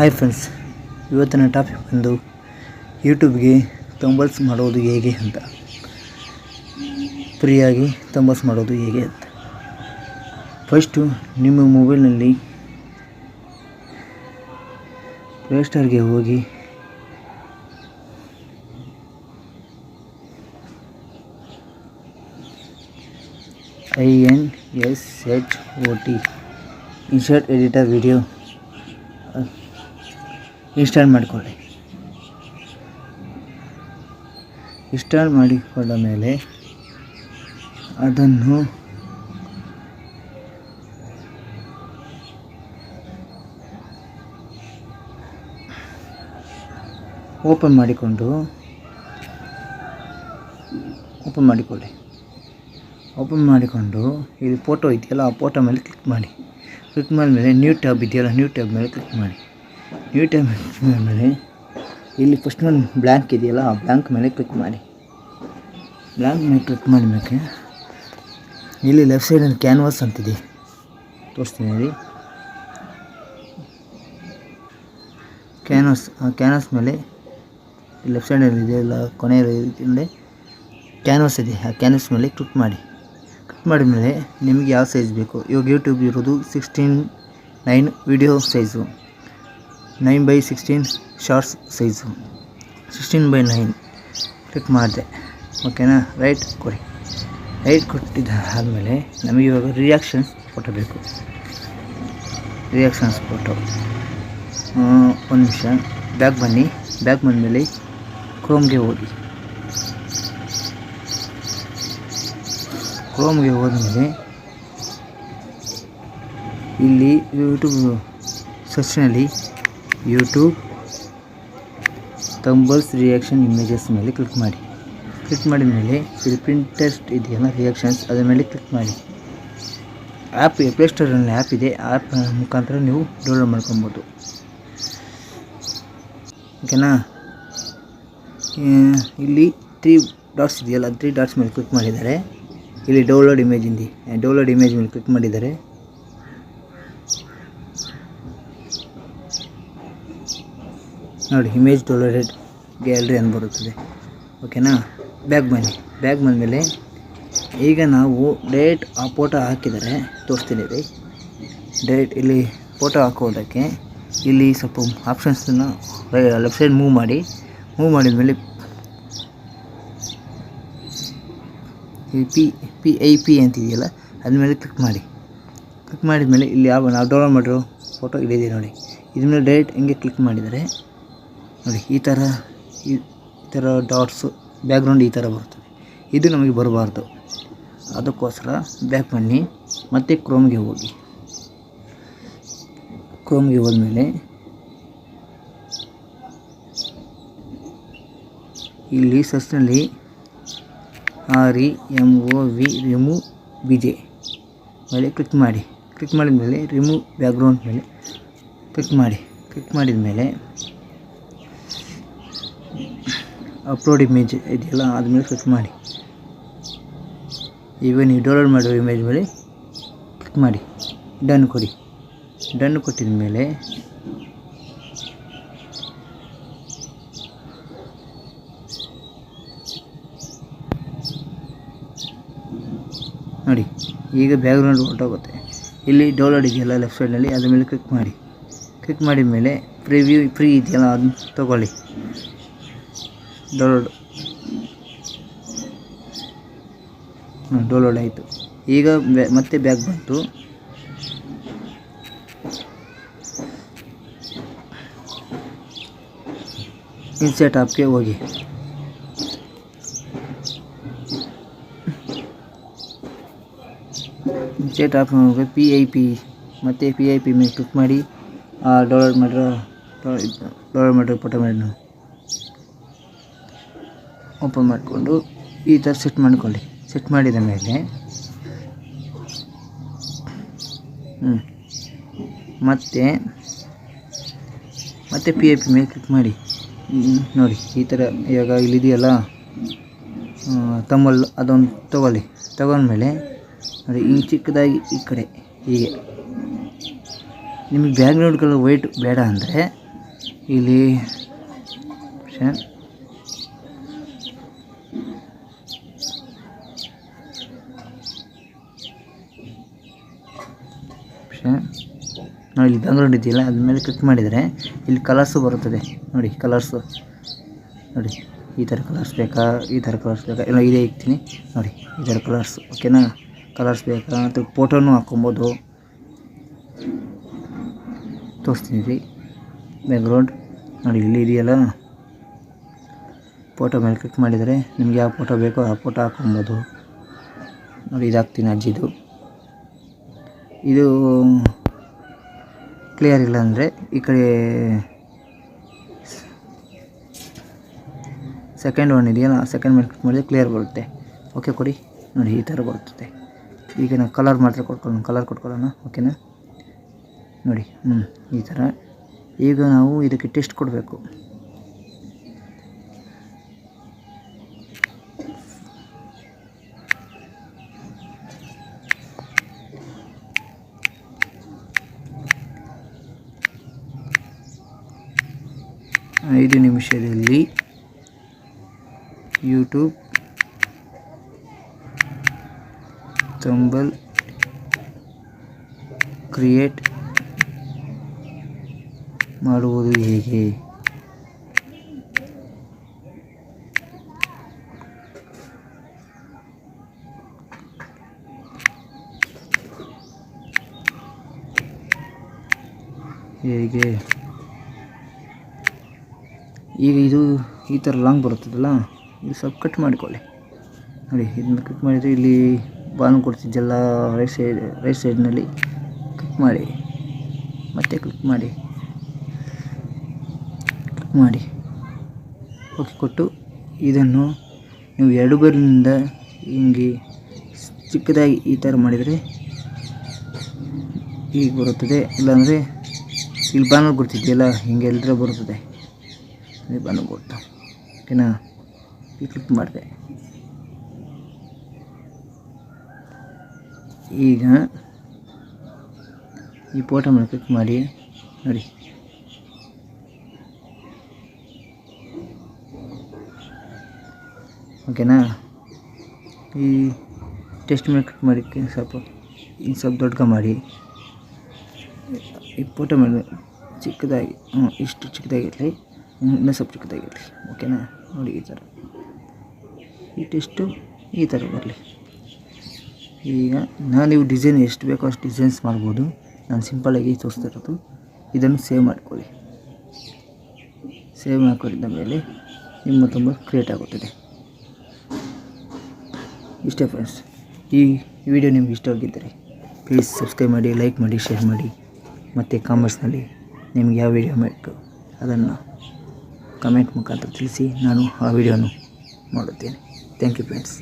Hi friends ಇವತ್ತಿನ topic ಬಂದು ಯೂಟ್ಯೂಬ್ಗೆ ತಂಬಲ್ಸ್ ಮಾಡೋದು ಹೇಗೆ ಅಂತ. ಫ್ರೀಯಾಗಿ ತಂಬಲ್ಸ್ ಮಾಡೋದು ಹೇಗೆ ಅಂತ. ಫಸ್ಟು ನಿಮ್ಮ ಮೊಬೈಲ್ನಲ್ಲಿ ಪ್ಲೇಸ್ಟೋರ್ಗೆ ಹೋಗಿ I N S H O T InShot editor video install ಮಾಡಿಕೊಳ್ಳಿ. ಇನ್ಸ್ಟಾಲ್ ಮಾಡಿಕೊಂಡ ಮೇಲೆ ಅದನ್ನು ಓಪನ್ ಮಾಡಿಕೊಂಡು ಓಪನ್ ಮಾಡಿಕೊಳ್ಳಿ. ಓಪನ್ ಮಾಡಿಕೊಂಡು ಇದು ಫೋಟೋ ಇದೆಯಲ್ಲ, ಆ ಫೋಟೋ ಮೇಲೆ ಕ್ಲಿಕ್ ಮಾಡಿ. ಕ್ಲಿಕ್ ಮಾಡಿದ್ಮೇಲೆ ನ್ಯೂ ಟ್ಯಾಬ್ ಇದೆಯಲ್ಲ ನ್ಯೂ ಟ್ಯಾಬ್ ಮೇಲೆ ಕ್ಲಿಕ್ ಮಾಡಿ. ನ್ಯೂ ಟೈಮ್ ಮೇಲೆ ಇಲ್ಲಿ ಫಸ್ಟ್ ಒಂದು ಬ್ಲ್ಯಾಂಕ್ ಇದೆಯಲ್ಲ, ಆ ಬ್ಲ್ಯಾಂಕ್ ಮೇಲೆ ಕ್ಲಿಕ್ ಮಾಡಿ. ಬ್ಲ್ಯಾಂಕ್ ಮೇಲೆ ಕ್ಲಿಕ್ ಮಾಡಿದ್ಮೇಲೆ ಇಲ್ಲಿ ಲೆಫ್ಟ್ ಸೈಡಲ್ಲಿ ಕ್ಯಾನ್ವಾಸ್ ಅಂತಿದೆ. ತೋರಿಸ್ತೀನಿ ಇಲ್ಲಿ ಕ್ಯಾನ್ವಾಸ್ ಆ ಕ್ಯಾನ್ವಾಸ್ ಮೇಲೆ ಲೆಫ್ಟ್ ಸೈಡಲ್ಲಿ ಇದೆಯಲ್ಲ ಇದೆ ಕ್ಯಾನ್ವಾಸ್ ಇದೆ ಆ ಕ್ಯಾನ್ವಾಸ್ ಮೇಲೆ ಕ್ಲಿಕ್ ಮಾಡಿ. ಕ್ಲಿಕ್ ಮಾಡಿದ ಮೇಲೆ ನಿಮಗೆ ಯಾವ ಸೈಜ್ ಬೇಕು? ಇವಾಗ ಯೂಟ್ಯೂಬ್ ಇರೋದು sixteen nine video size nine by sixteen shorts size. Sixteen by nine. Click ಮಾಡಿದೆ. ಓಕೆನಾ ರೈಟ್ ಕೊಡಿ. ರೈಟ್ ಕೊಟ್ಟಿದ್ದ ಆದಮೇಲೆ ನಮಗೆ ಇವಾಗ ರಿಯಾಕ್ಷನ್ಸ್ ಫೋಟೋ ಬೇಕು. ರಿಯಾಕ್ಷನ್ಸ್ ಫೋಟೋ ಒಂದು ನಿಮಿಷ. ಬ್ಯಾಗ್ ಬನ್ನಿ. ಬ್ಯಾಗ್ ಬಂದಮೇಲೆ ಕ್ರೋಮ್ಗೆ ಹೋಗಿ ಕ್ರೋಮ್ಗೆ ಹೋದ್ಮೇಲೆ ಇಲ್ಲಿ ಯೂಟ್ಯೂಬ್ ಸರ್ಚ್ನಲ್ಲಿ ಯೂಟ್ಯೂಬ್ ತಂಬಲ್ಸ್ ರಿಯಾಕ್ಷನ್ ಇಮೇಜಸ್ ಮೇಲೆ ಕ್ಲಿಕ್ ಮಾಡಿ. ಕ್ಲಿಕ್ ಮಾಡಿದ ಮೇಲೆ ಇಲ್ಲಿ ಪ್ರಿಂಟೆಸ್ಟ್ ಇದೆಯಲ್ಲ ರಿಯಾಕ್ಷನ್ಸ್ ಅದರ ಮೇಲೆ ಕ್ಲಿಕ್ ಮಾಡಿ. ಆ್ಯಪ್ ಪ್ಲೇಸ್ಟೋರಲ್ಲಿ ಆ್ಯಪ್ ಇದೆ. ಆ್ಯಪ್ ಮುಖಾಂತರ ನೀವು ಡೌನ್ಲೋಡ್ ಮಾಡ್ಕೊಬೋದು. ಓಕೆನಾ ಇಲ್ಲಿ ತ್ರೀ ಡಾಟ್ಸ್ ಇದೆಯಲ್ಲ ತ್ರೀ ಡಾಟ್ಸ್ ಮೇಲೆ ಕ್ಲಿಕ್ ಮಾಡಿದ್ದಾರೆ. ಇಲ್ಲಿ ಡೌನ್ಲೋಡ್ ಇಮೇಜ್ ಇಂದಿ. ಡೌನ್ಲೋಡ್ ಇಮೇಜ್ ಮೇಲೆ ಕ್ಲಿಕ್ ಮಾಡಿದ್ದಾರೆ. ನೋಡಿ ಇಮೇಜ್ ಡೌನ್ಲೋಡೆಡ್ ಗ್ಯಾಲರಿ ಅಂತ ಬರುತ್ತದೆ. ಓಕೆನಾ ಬ್ಯಾಗ್ ಬನ್ನಿ ಬ್ಯಾಗ್ ಬಂದಮೇಲೆ ಈಗ ನಾವು ಡೈರೆಕ್ಟ್ ಆ ಫೋಟೋ ಹಾಕಿದರೆ, ತೋರಿಸ್ತೀನಿ ರೀ. ಡೈರೆಕ್ಟ್ ಇಲ್ಲಿ ಫೋಟೋ ಹಾಕೋದಕ್ಕೆ ಇಲ್ಲಿ ಸ್ವಲ್ಪ ಆಪ್ಷನ್ಸನ್ನು ಲೆಫ್ಟ್ ಸೈಡ್ ಮೂವ್ ಮಾಡಿ. ಮೂವ್ ಮಾಡಿದ ಮೇಲೆ ಈ ಪಿ ಪಿ ಐ ಪಿ ಅಂತಿದೆಯಲ್ಲ ಅದ್ಮೇಲೆ ಕ್ಲಿಕ್ ಮಾಡಿ. ಕ್ಲಿಕ್ ಮಾಡಿದ ಮೇಲೆ ಇಲ್ಲಿ ಯಾವ, ನಾವು ಡೌನ್ಲೋಡ್ ಮಾಡಿರೋ ಫೋಟೋ ಇಲ್ಲಿದೆ ನೋಡಿ. ಇದ್ರ ಮೇಲೆ ಡೈರೆಕ್ಟ್ ಹಿಂಗೆ ಕ್ಲಿಕ್ ಮಾಡಿದರೆ ನೋಡಿ, ಈ ಥರ ಈ ಥರ ಡಾಟ್ಸು ಬ್ಯಾಕ್ಗ್ರೌಂಡ್ ಈ ಥರ ಬರ್ತದೆ. ಇದು ನಮಗೆ ಬರಬಾರ್ದು. ಅದಕ್ಕೋಸ್ಕರ ಬ್ಯಾಕ್ ಬನ್ನಿ, ಮತ್ತೆ ಕ್ರೋಮ್ಗೆ ಹೋಗಿ. ಕ್ರೋಮ್ಗೆ ಹೋದ್ಮೇಲೆ ಇಲ್ಲಿ ಸರ್ಚ್ನಲ್ಲಿ R E M O V remove B J ಮೇಲೆ ಕ್ಲಿಕ್ ಮಾಡಿ. ಕ್ಲಿಕ್ ಮಾಡಿದ ಮೇಲೆ ರಿಮೂವ್ ಬ್ಯಾಕ್ಗ್ರೌಂಡ್ ಮೇಲೆ ಕ್ಲಿಕ್ ಮಾಡಿ. ಕ್ಲಿಕ್ ಮಾಡಿದ ಮೇಲೆ ಅಪ್ಲೋಡ್ ಇಮೇಜ್ ಇದೆಯಲ್ಲ ಅದ್ಮೇಲೆ ಕ್ಲಿಕ್ ಮಾಡಿ. ಈಗ ನೀವು ಡೌನ್ಲೋಡ್ ಮಾಡಿರೋ ಇಮೇಜ್ ಮೇಲೆ ಕ್ಲಿಕ್ ಮಾಡಿ. ಡನ್ ಕೊಡಿ. ಡನ್ ಕೊಟ್ಟಿದ ಮೇಲೆ ನೋಡಿ, ಈಗ ಬ್ಯಾಕ್ಗ್ರೌಂಡ್ ಹೊರಟೋಗುತ್ತೆ ಇಲ್ಲಿ ಡೌನ್ಲೋಡ್ ಇದೆಯಲ್ಲ ಲೆಫ್ಟ್ ಸೈಡ್ನಲ್ಲಿ ಅದ್ರ ಮೇಲೆ ಕ್ಲಿಕ್ ಮಾಡಿ. ಕ್ಲಿಕ್ ಮಾಡಿದ ಮೇಲೆ ಪ್ರಿವ್ಯೂ ಫ್ರೀ ಇದೆಯಲ್ಲ, ಅದನ್ನ ತೊಗೊಳ್ಳಿ. ಡೌನ್ಲೋಡ್ ಡೌನ್ಲೋಡ್ ಆಯಿತು. ಈಗ ಬ್ಯಾ- ಮತ್ತೆ ಬ್ಯಾಗ್ ಬಂತು. ಇನ್ಸೆಟ್ ಆಪ್ಗೆ ಹೋಗಿ. ಇನ್ಸೆಟ್ ಆಪ್ ಹೋಗಿ ಪಿ ಐ ಪಿ ಮತ್ತು ಪಿ ಐ ಪಿ ಮೇಲೆ ಕ್ಲಿಕ್ ಮಾಡಿ ಡೌನ್ಲೋಡ್ ಮಾಡಿರೋ ಡೌನ್ಲೋಡ್ ಮಾಡಿರೋ ಫೋಟೋ ಮಾಡಿ ನಾವು ಓಪನ್ ಮಾಡಿಕೊಂಡು ಈ ಥರ ಸೆಟ್ ಮಾಡಿಕೊಳ್ಳಿ. ಸೆಟ್ ಮಾಡಿದ ಮೇಲೆ ಹ್ಞೂ ಮತ್ತು, ಮತ್ತೆ ಪಿ ಐ ಪಿ ಮೇಲೆ ಕ್ಲಿಕ್ ಮಾಡಿ. ನೋಡಿ, ಈ ಥರ ಇವಾಗ ಇಲ್ಲಿದೆಯಲ್ಲ? ತಮ್ಮಲ್ ಅದೊಂದು ತಗೊಳ್ಳಿ. ತಗೊಂಡ್ಮೇಲೆ, ನೋಡಿ ಹಿಂಗೆ ಚಿಕ್ಕದಾಗಿ ಈ ಕಡೆ, ಹೀಗೆ. ನಿಮಗೆ ಬ್ಯಾಕ್ಗ್ರೌಂಡ್ಗಳು ವೈಟ್ ಬೇಡ ಅಂದರೆ ಇಲ್ಲಿ ನೋಡಿ ಇಲ್ಲಿ ಬ್ಯಾಗ್ರೌಂಡ್ ಇದೆಯಲ್ಲ ಅದ್ರ ಮೇಲೆ ಕ್ಲಿಕ್ ಮಾಡಿದರೆ ಇಲ್ಲಿ ಕಲರ್ಸು ಬರುತ್ತದೆ. ನೋಡಿ ಕಲರ್ಸು ನೋಡಿ, ಈ ಥರ ಕಲರ್ಸ್ ಬೇಕಾ, ಈ ಥರ ಕಲರ್ಸ್ ಬೇಕಾ? ಇಲ್ಲ ಇದೇ ಇಕ್ತೀನಿ. ನೋಡಿ, ಈ ಥರ ಕಲರ್ಸ್ ಓಕೆನಾ ಕಲರ್ಸ್ ಬೇಕಾ? ಮತ್ತು ಫೋಟೋನು ಹಾಕ್ಕೊಬೋದು. ತೋರಿಸ್ತೀನಿ ರೀ ಬ್ಯಾಕ್ಗ್ರೌಂಡ್ ನೋಡಿ, ಇಲ್ಲಿ ಇದೆಯಲ್ಲ. ಫೋಟೋ ಮೇಲೆ ಕ್ಲಿಕ್ ಮಾಡಿದರೆ ನಿಮ್ಗೆ ಯಾವ ಫೋಟೋ ಬೇಕೋ ಆ ಫೋಟೋ ಹಾಕ್ಕೊಬೋದು. ನೋಡಿ ಇದು ಹಾಕ್ತೀನಿ ಅಜ್ಜಿದು. ಇದು ಕ್ಲಿಯರ್ ಇಲ್ಲ ಅಂದರೆ ಈ ಕಡೆ ಸೆಕೆಂಡ್ ಒನ್ ಇದೆಯಲ್ಲ ಸೆಕೆಂಡ್ ಮೇಲೆ ಕ್ಲಿಕ್ ಮಾಡಿದ್ರೆ ಕ್ಲಿಯರ್ ಬರುತ್ತೆ. ಓಕೆ ಕೊಡಿ. ನೋಡಿ, ಈ ಥರ ಬರುತ್ತದೆ ಈಗ ನಾವು ಕಲರ್ ಮಾತ್ರ ಕೊಟ್ಕೊಳ್ಳೋಣ ಕಲರ್ ಕೊಟ್ಕೊಳ್ಳೋಣ ಓಕೆನಾ ನೋಡಿ ಹ್ಞೂ ಈ ಥರ ಈಗ ನಾವು ಇದಕ್ಕೆ ಟೆಸ್ಟ್ ಕೊಡಬೇಕು. ಐದು ನಿಮಿಷದಲ್ಲಿ ಯೂಟ್ಯೂಬ್ ತಂಬಲ್ ಕ್ರಿಯೇಟ್ ಮಾಡುವುದು ಹೇಗೆ? ಹೇಗೆ? ಈಗ ಇದು ಈ ಥರ ಲಾಂಗ್ ಬರುತ್ತದಲ್ಲ, ಇದು ಸ್ವಲ್ಪ ಕಟ್ ಮಾಡಿಕೊಳ್ಳಿ. ನೋಡಿ, ಇದನ್ನ ಕಟ್ ಮಾಡಿದರೆ ಇಲ್ಲಿ ಬಾನು ಕೊಡ್ತಿದ್ದೆಲ್ಲ ರೈಟ್ ಸೈಡ್ ರೈಟ್ ಸೈಡ್ನಲ್ಲಿ ಕ್ಲಿಕ್ ಮಾಡಿ, ಮತ್ತೆ ಕ್ಲಿಕ್ ಮಾಡಿ ಕ್ಲಿಕ್ ಮಾಡಿ. ಓಕೆ ಕೊಟ್ಟು ಇದನ್ನು ನೀವು ಎರಡು ಬೆರಳಿನಿಂದ ಹಿಂಗೆ ಚಿಕ್ಕದಾಗಿ ಈ ಥರ ಮಾಡಿದರೆ ಈಗ ಬರುತ್ತದೆ. ಇಲ್ಲಾಂದರೆ ಇಲ್ಲಿ ಬಾನಲ್ ಗುರ್ತಿದೆಯಲ್ಲ ಹಿಂಗೆ ಎಲ್ಲರ ಬರುತ್ತದೆ. ಬಾನಲ್ ಗುರ್ತು ಓಕೆನಾ ಈ ಕ್ಲಿಕ್ ಮಾಡಿದೆ. ಈಗ ಈ ಫೋಟೋ ಮೇಲೆ ಕ್ಲಿಕ್ ಮಾಡಿ, ನೋಡಿ. ಓಕೆನಾ ಈ ಟೆಸ್ಟ್ ಮೇಲೆ ಕ್ಲಿಕ್ ಮಾಡಿ ಸ್ವಲ್ಪ, ಇನ್ನು ಸ್ವಲ್ಪ ದೊಡ್ಡಗ ಮಾಡಿ. ಈ ಫೋಟೋ ಮೇಲೆ ಚಿಕ್ಕದಾಗಿ ಹ್ಞೂ ಇಷ್ಟು ಚಿಕ್ಕದಾಗಿರಲಿ ಇನ್ನೂ ಸಬ್ಜೆಕ್ಟ್ ಚಿಕ್ಕದಾಗಿರಲಿ ಓಕೆನಾ? ನೋಡಿ ಈ ಥರ. ಈ ಟೆಸ್ಟು ಈ ಥರ ಬರಲಿ. ಈಗ ನಾನು ನೀವು ಡಿಸೈನ್ ಎಷ್ಟು ಬೇಕೋ ಅಷ್ಟು ಡಿಸೈನ್ಸ್ ಮಾಡ್ಬೋದು. ನಾನು ಸಿಂಪಲಾಗಿ ತೋರಿಸ್ತಾ ಇರೋದು. ಇದನ್ನು ಸೇವ್ ಮಾಡ್ಕೊಳ್ಳಿ. ಸೇವ್ ಮಾಡ್ಕೊಂಡಿದ್ದ ಮೇಲೆ ನಿಮ್ಮ ತುಂಬ ಕ್ರಿಯೇಟ್ ಆಗುತ್ತದೆ. ಇಷ್ಟೇ ಫ್ರೆಂಡ್ಸ್ ಈ ವಿಡಿಯೋ ನಿಮ್ಗೆ ಇಷ್ಟವಾಗಿದ್ದರೆ ಪ್ಲೀಸ್ ಸಬ್ಸ್ಕ್ರೈಬ್ ಮಾಡಿ ಲೈಕ್ ಮಾಡಿ ಶೇರ್ ಮಾಡಿ. ಮತ್ತು ಕಾಮರ್ಸ್ನಲ್ಲಿ ನಿಮ್ಗೆ ಯಾವ ವಿಡಿಯೋ ಬೇಕು ಅದನ್ನು ಕಮೆಂಟ್ ಮುಖಾಂತರ ತಿಳಿಸಿ ನಾನು ಆ ವಿಡಿಯೋನು ಮಾಡುತ್ತೇನೆ ಥ್ಯಾಂಕ್ ಯು ಫ್ರೆಂಡ್ಸ್